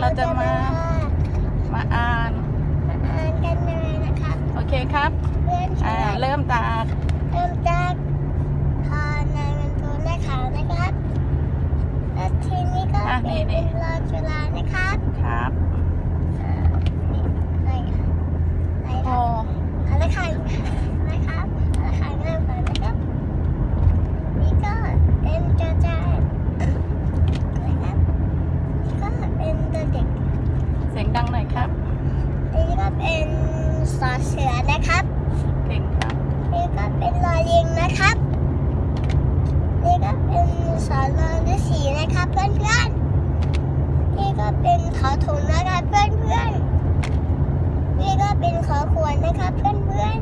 เราจะมา มาอ่าน มาอ่านกันเลยนะครับ โอเคครับเพื่อนอ่าช่วยเริ่มจากเริ่มจากพานายมันตัวแม่ขาวนะครับแล้วทีนี้ก็เป็นรอจุฬานะครับ ครับอ่านี่อะไรอะอะไรโอนะอะไรค่ะนะครับอะไรค่ะเริ่มก่อนนะครับนี่ก็เป็นจอจานนะครับนี่ก็เป็นตัวเด็ก เสียงดังหน่อยครับ นี่ก็เป็น สอเสือนะครับ เก่งครับ นี่ก็เป็นรอยยิงนะครับ นี่ก็เป็นสอนรองฤาษีนะครับเพื่อนๆ นี่ก็เป็นขอถุงนะครับเพื่อนๆ นี่ก็เป็นขอขวนนะครับเพื่อน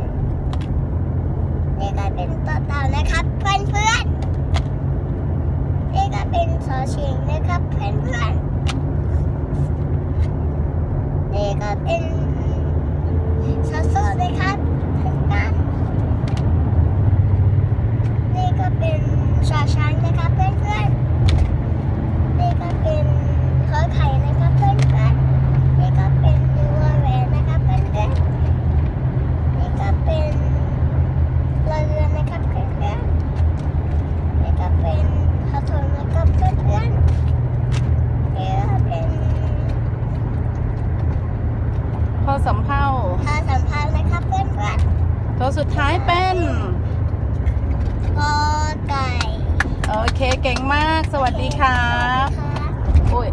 ๆ นี่ก็เป็นต่อเต่านะครับเพื่อนๆ นี่ก็เป็นสอเฉียงนะครับเพื่อนๆ นี่ก็เป็น ซอโซ่นะครับเพื่อนๆนี่ก็เป็นชาชันนะครับเพื่อนๆนี่ก็เป็นขอไข่นะครับเพื่อนๆนี่ก็เป็นวัวแหวนนะครับเพื่อนๆนี่ก็เป็นเรือนะครับเพื่อนๆนี่ก็เป็นขอถุงนะครับเพื่อนๆนี่ก็เป็นพอสำเภาพาสัมพันธ์นะครับเพื่อน ตัวสุดท้ายเป็นๆกอไก่ โอเค เก่งมาก สวัสดีครับค่ะอุ้ย